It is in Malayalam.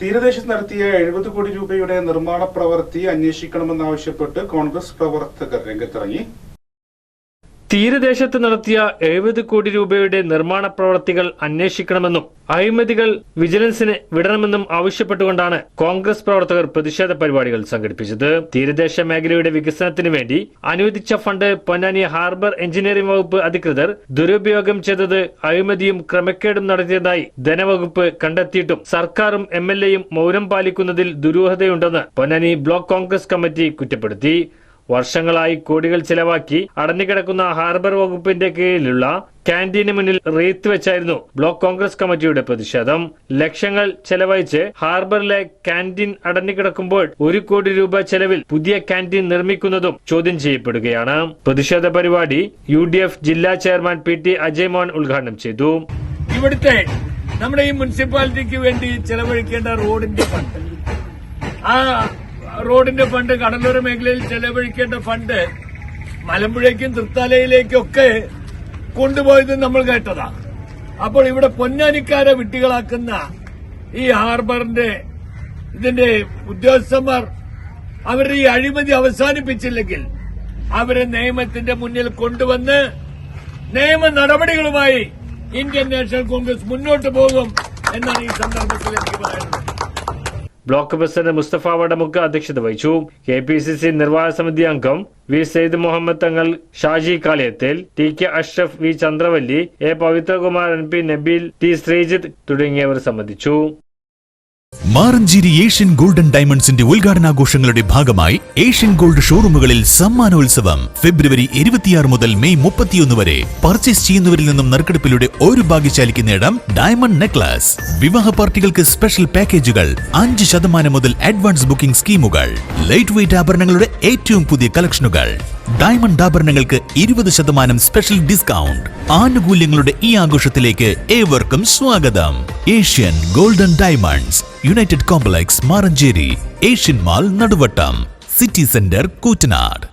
തീരദേശത്ത് നടത്തിയ എഴുപത് കോടി രൂപയുടെ നിർമ്മാണ പ്രവൃത്തി അന്വേഷിക്കണമെന്നാവശ്യപ്പെട്ട് കോൺഗ്രസ് പ്രവർത്തകർ രംഗത്തിറങ്ങി. തീരദേശത്ത് നടത്തിയ എഴുപത് കോടി രൂപയുടെ നിർമ്മാണ പ്രവർത്തികൾ അന്വേഷിക്കണമെന്നും അഴിമതികൾ വിജിലൻസിന് വിടണമെന്നും ആവശ്യപ്പെട്ടുകൊണ്ടാണ് കോൺഗ്രസ് പ്രവർത്തകർ പ്രതിഷേധ പരിപാടികൾ സംഘടിപ്പിച്ചത്. തീരദേശ മേഖലയുടെ വികസനത്തിന് വേണ്ടി അനുവദിച്ച ഫണ്ട് പൊന്നാനി ഹാർബർ എഞ്ചിനീയറിംഗ് വകുപ്പ് അധികൃതർ ദുരുപയോഗം ചെയ്തത് അഴിമതിയും ക്രമക്കേടും നടത്തിയതായി ധനവകുപ്പ് കണ്ടെത്തിയിട്ടും സർക്കാരും എം മൗനം പാലിക്കുന്നതിൽ ദുരൂഹതയുണ്ടെന്ന് പൊന്നാനി ബ്ലോക്ക് കോൺഗ്രസ് കമ്മിറ്റി കുറ്റപ്പെടുത്തി. വർഷങ്ങളായി കോടികൾ ചെലവാക്കി അടഞ്ഞുകിടക്കുന്ന ഹാർബർ വകുപ്പിന്റെ കീഴിലുള്ള ക്യാന്റീന് മുന്നിൽ റീത്ത് വെച്ചായിരുന്നു ബ്ലോക്ക് കോൺഗ്രസ് കമ്മിറ്റിയുടെ പ്രതിഷേധം. ലക്ഷങ്ങൾ ചെലവഴിച്ച് ഹാർബറിലെ ക്യാന്റീൻ അടഞ്ഞുകിടക്കുമ്പോൾ ഒരു കോടി രൂപ ചെലവിൽ പുതിയ ക്യാന്റീൻ നിർമ്മിക്കുന്നതും ചോദ്യം ചെയ്യപ്പെടുകയാണ്. പ്രതിഷേധ പരിപാടി യു ജില്ലാ chairman P T Ajay Mohan ഉദ്ഘാടനം ചെയ്തു. ഇവിടുത്തെ നമ്മുടെ ഈ മുനിസിപ്പാലിറ്റിക്ക് വേണ്ടി ചെലവഴിക്കേണ്ട റോഡിന്റെ ഫണ്ട്. ആ റോഡിന്റെ ഫണ്ട് കടലോര മേഖലയിൽ ചെലവഴിക്കേണ്ട ഫണ്ട് മലമ്പുഴയ്ക്കും തൃത്താലയിലേക്കൊക്കെ കൊണ്ടുപോയത് നമ്മൾ കേട്ടതാ. അപ്പോൾ ഇവിടെ പൊന്നാനിക്കാരെ വിട്ടികളാക്കുന്ന ഈ ഹാർബറിന്റെ ഇതിന്റെ ഉദ്യോഗസ്ഥന്മാർ അവരുടെ ഈ അഴിമതി അവസാനിപ്പിച്ചില്ലെങ്കിൽ അവരെ നിയമത്തിന്റെ മുന്നിൽ കൊണ്ടുവന്ന് നിയമ നടപടികളുമായി ഇന്ത്യൻ നാഷണൽ കോൺഗ്രസ് മുന്നോട്ട് പോകും എന്നാണ് ഈ സന്ദർഭത്തിൽ എനിക്ക് പറയാനുള്ളത്. ബ്ലോക്ക് പ്രസിഡന്റ് മുസ്തഫ വടമുക്ക് അധ്യക്ഷത വഹിച്ചു. കെ പി സി സി നിർവാഹക സമിതി അംഗം V Syed Muhammad Thangal Shaji Kalayathil T K Ashraf V Chandravalli A Pavithrakumar N P Nabeel T Sreejith തുടങ്ങിയവർ സംബന്ധിച്ചു. മാറഞ്ചേരി ഏഷ്യൻ ഗോൾഡൻ ഡയമണ്ട്സിന്റെ ഉദ്ഘാടനാഘോഷങ്ങളുടെ ഭാഗമായി ഏഷ്യൻ ഗോൾഡ് ഷോറൂമുകളിൽ സമ്മാനോത്സവം ഫെബ്രുവരി ഇരുപത്തിയാറ് മുതൽ മെയ് മുപ്പത്തിയൊന്ന് വരെ. പർച്ചേസ് ചെയ്യുന്നവരിൽ നിന്നും നറുക്കെടുപ്പിലൂടെ ഒരു ഭാഗ്യശാലിക്ക് നേടാം ഡയമണ്ട് നെക്ലസ്. വിവാഹ പാർട്ടികൾക്ക് സ്പെഷ്യൽ പാക്കേജുകൾ അഞ്ച് ശതമാനം മുതൽ അഡ്വാൻസ് ബുക്കിംഗ് സ്കീമുകൾ ലൈറ്റ് വെയിറ്റ് ആഭരണങ്ങളുടെ ഏറ്റവും പുതിയ കളക്ഷനുകൾ. ഡയമണ്ട് ആഭരണങ്ങൾക്ക് ഇരുപത് ശതമാനം സ്പെഷ്യൽ ഡിസ്കൗണ്ട്. ആനുകൂല്യങ്ങളുടെ ഈ ആഘോഷത്തിലേക്ക് ഏവർക്കും സ്വാഗതം. Asian Golden Diamonds United Complex Maranchery Asian Mall Naduvattam city centre Koottanad